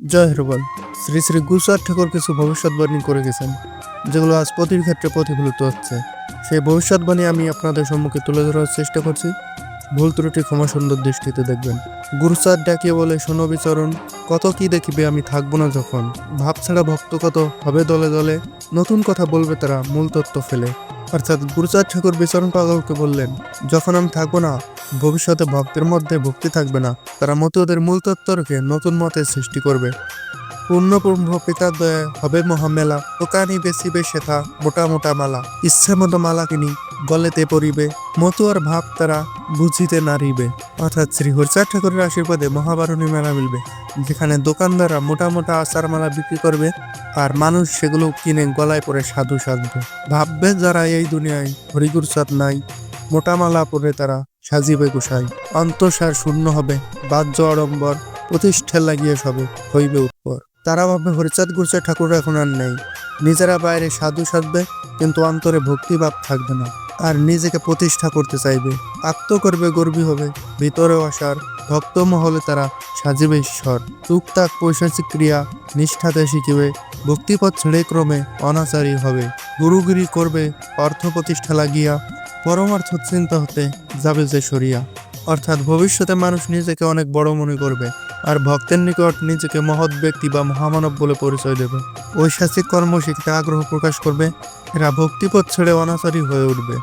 জয় হরবল। শ্রী শ্রী গুজরাট ঠাকুর কিছু ভবিষ্যৎবাণী করে গেছেন, যেগুলো আজ প্রতির ক্ষেত্রে প্রতিফলিত হচ্ছে। সেই ভবিষ্যৎবাণী আমি আপনাদের সম্মুখে তুলে ধরার চেষ্টা করছি। ভুল ত্রুটি ক্ষমা সুন্দর দৃষ্টিতে দেখবেন। গুরুচার ডাকিয়ে বলে, শোনো বিচরণ, কত কি দেখিবে আমি থাকব না যখন? ভাব ছাড়া ভক্ত কত হবে দলে দলে? নতুন কথা বলবে তারা মূল তত্ত্ব ফেলে। অর্থাৎ গুরুচাঁদ ঠাকুর বিচরণ পাগলকে বললেন, যখন আমি থাকব না ভবিষ্যতে ভক্তের মধ্যে ভক্তি থাকবে না। তারা মতো ওদের মূল তত্ত্বকে নতুন মতের সৃষ্টি করবে। পিতার দয়া হবে মহামেলা। দোকানি বেচিবে সেথা মোটা মোটা মালা। ইচ্ছে মতো মালা কিনি, গলেতে পরিবে। মতুয়ার ভাব তারা বুঝিতে নারিবে অর্থাৎ শ্রী হরিচাঁদ ঠাকুরের আশীর্বাদে মহাবারণী মেলা মিলবে, যেখানে দোকানদাররা মোটা মোটা আচার মালা বিক্রি করবে আর মানুষ সেগুলো কিনে গলায় পরে সাধু সাধবে। ভাববে যারা এই দুনিয়ায় হরিগুর হরিগুরচাঁদ নাই, মোটা মালা পরে তারা সাজিবে গোসাই। অন্তঃসার শূন্য হবে, বাহ্য আড়ম্বর প্রতিষ্ঠা লাগিয়ে সবে, হইবে উৎপর। তারা ভাববে, হরিচাঁদ গুরচাঁদ ঠাকুর এখন আর নেই। নিজেরা বাইরে সাধু সাধবে, কিন্তু অন্তরে ভক্তিভাব থাকবে না। আর নিজেকে প্রতিষ্ঠা করতে চাইবে। আত্ম করবে, গর্বী হবে। ভিতরে আসার ভক্ত মহলে তারা সাজিবে ঈশ্বর। টুকটাক পৈশাচিক ক্রিয়া নিষ্ঠাতে শিখিবে। ভক্তিপথ ছেড়ে ক্রমে অনাচারী হবে। গুরুগিরি করবে অর্থ প্রতিষ্ঠা লাগিয়া পরমার্থ চিন্তা হতে যাবে যে সরিয়া। অর্থাৎ ভবিষ্যতে মানুষ নিজেকে অনেক বড় মনে করবে আর ভক্তের নিকট নিজেকে মহৎ ব্যক্তি বা মহামানব বলে পরিচয় দেবে। ঐশাসিক কর্ম শিখতে আগ্রহ প্রকাশ করবে, এরা ভক্তিপথ ছেড়ে অনাচারী হয়ে উঠবে।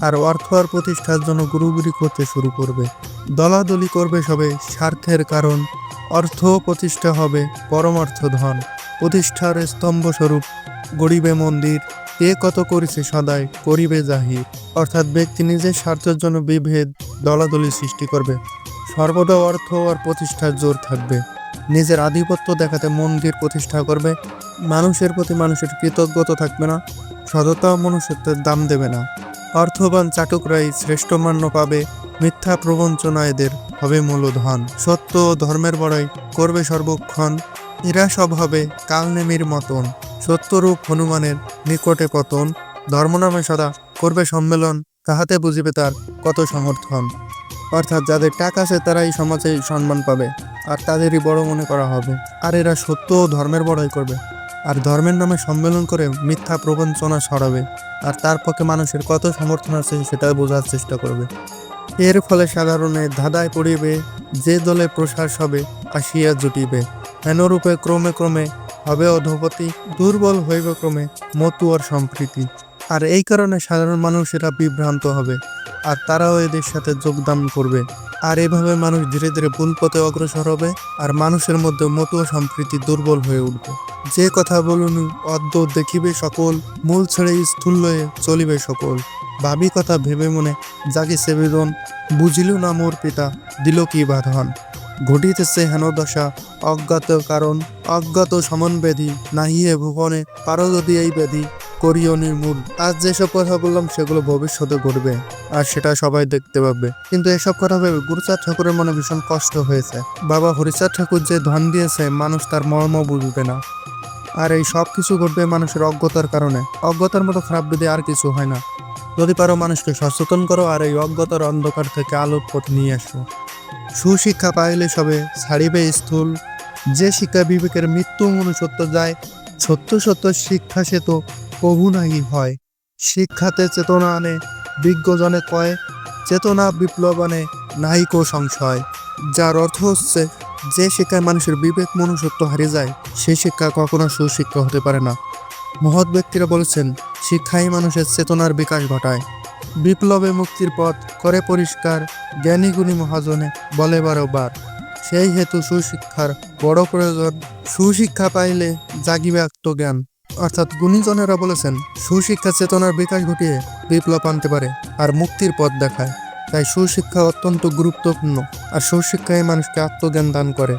আর অর্থ আর প্রতিষ্ঠার জন্য গুরুগুরি করতে শুরু করবে। দলাদলি করবে সবে, স্বার্থের কারণ। অর্থ প্রতিষ্ঠা হবে পরমার্থ ধন। প্রতিষ্ঠার স্তম্ভ গড়িবে মন্দির, এ কত করেছে সদাই, করিবে জাহি। অর্থাৎ ব্যক্তি নিজের স্বার্থের জন্য বিভেদ, দলাদলি সৃষ্টি করবে। সর্বদা অর্থ আর প্রতিষ্ঠার জোর থাকবে। নিজের আধিপত্য দেখাতে মন্দির প্রতিষ্ঠা করবে। মানুষের প্রতি মানুষের কৃতজ্ঞতা থাকবে না। সততা মনুষ্যত্বের দাম দেবে না। অর্থবান চাটকরাই শ্রেষ্ঠ মান্য পাবে। মিথ্যা প্রবঞ্চনা এদের হবে মূলধন। সত্য ও ধর্মের বড়াই করবে সর্বক্ষণ। এরা সব হবে কালনেমির মতন। সত্যরূপ হনুমানের নিকটে পতন ধর্ম নামে সদা করবে সম্মেলন, তাহাতে বুঝিবে তার কত সমর্থন। অর্থাৎ যাদের টাকা আছে তারাই সমাজে সম্মান পাবে, আর তাদেরই বড় মনে করা হবে। আর এরা সত্য ও ধর্মের বড়াই করবে। আর ধর্মের নামে সম্মেলন করে মিথ্যা প্রবঞ্চনা সরাবে আর তার পক্ষে মানুষের কত সমর্থন আছে সেটা বোঝার চেষ্টা করবে। এর ফলে সাধারণে ধাঁধায় পড়িবে, যে দলে প্রসার হবে আসিয়া জুটিবে। হেনরূপে ক্রমে ক্রমে হবে অধপতি দুর্বল হইবে ক্রমে মতুয়ার সম্প্রীতি। আর এই কারণে সাধারণ মানুষেরা বিভ্রান্ত হবে, আর তারাও এদের সাথে যোগদান করবে। আর এভাবে মানুষ ধীরে ধীরে ভুল পথে অগ্রসর হবে, আর মানুষের মধ্যে মতুয়া সম্প্রীতি দুর্বল হয়ে উঠবে। যে কথা বলুন, অদ্য দেখিবে সকল, মূল ছেড়ে স্থূল লয়ে চলিবে সকল। ভাবি কথা ভেবে মনে জাগি সেবেদন বুঝিল না মোর পিতা, দিল কি বাধন। ঘটিতেছে হেন দশা। অজ্ঞাত কারণ, অজ্ঞাত সমন ব্যাধি নাহিয়ে ভুবনে পারো যদি এই ব্যাধি। করিও নির্মূল। আজ যেসব কথা বললাম, সেগুলো ভবিষ্যতে ঘটবে, আর সেটা সবাই দেখতে পাবে। কিন্তু এসব কথা ভেবে গুরুচাঁদ ঠাকুরের মনে ভীষণ কষ্ট হয়েছে। বাবা হরিচাঁদ ঠাকুর যে ধন দিয়েছে, মানুষ তার মর্ম বুঝবে না। আর এই সব কিছু ঘটবে মানুষের অজ্ঞতার কারণে। অজ্ঞতার মতো খারাপ বিধি আর কিছু হয় না, যদি পারো মানুষকে সচেতন করো, আর এই অজ্ঞতার অন্ধকার থেকে আলোর পথ নিয়ে আসো। সুশিক্ষা পাইলে সবে ছাড়িবে স্থূল। যে শিক্ষা বিবেকের মৃত্যু মনুষ্যত্ব যায়, সত্য সত্য শিক্ষা সে তো প্রভু নাহি হয়। শিক্ষাতে চেতনা আনে, বিজ্ঞজনে কয়, চেতনা বিপ্লব আনে, নাহি কো সংশয়। যার অর্থ হচ্ছে, যে শিক্ষায় মানুষের বিবেক মনুষ্যত্ব হারিয়ে যায় সেই শিক্ষা কখনো সুশিক্ষা হতে পারে না। মহৎ ব্যক্তিরা বলেছেন, শিক্ষাই মানুষের চেতনার বিকাশ ঘটায়। বিপ্লবে মুক্তির পথ করে পরিষ্কার, জ্ঞানী গুণী মহাজনে বলে বারোবার, সেই হেতু সুশিক্ষার বড় প্রয়োজন। সুশিক্ষা পাইলে জাগিবে আত্মজ্ঞান অর্থাৎ গুণীজনেরা বলেছেন, সুশিক্ষা চেতনার বিকাশ ঘটিয়ে বিপ্লব আনতে পারে আর মুক্তির পথ দেখায়। তাই সুশিক্ষা অত্যন্ত গুরুত্বপূর্ণ আর সুশিক্ষাই মানুষকে আত্মজ্ঞান দান করে।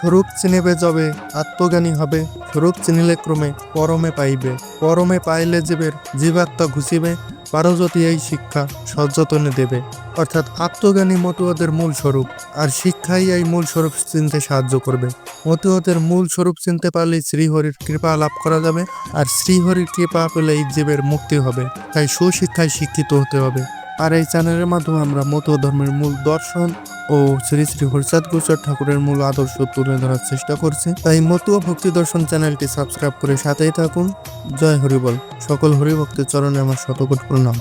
স্বরূপ চিনিবে যবে, আত্মজ্ঞানী হবে। স্বরূপ চিনিলে ক্রমে পরমে পাইবে। পরমে পাইলে জীবের জীবাত্মা ঘুষিবে পারজতি এই শিক্ষা সযতনে দেবে। অর্থাৎ আত্মজ্ঞানী মতুয়াদের মূল স্বরূপ, আর শিক্ষাই এই মূল স্বরূপ চিনতে সাহায্য করবে। মতুয়াদের মূল স্বরূপ চিনতে পারলে শ্রীহরির কৃপা লাভ করা যাবে, আর শ্রীহরির কৃপা পেলে এই জীবের মুক্তি হবে। তাই সুশিক্ষায় শিক্ষিত হতে হবে। আর এই চ্যানেলের মাধ্যমে আমরা মতুয়া ধর্মের মূল দর্শন ও শ্রী শ্রী হরিচাঁদ গোসর ঠাকুরের মূল আদর্শ তুলে ধরার চেষ্টা করছে। তাই মতুয়া ভক্তি দর্শন চ্যানেলটি সাবস্ক্রাইব করে সাথেই থাকুন। জয় হরিবল। সকল হরিভক্তের চরণে আমার শতকোট প্রণাম।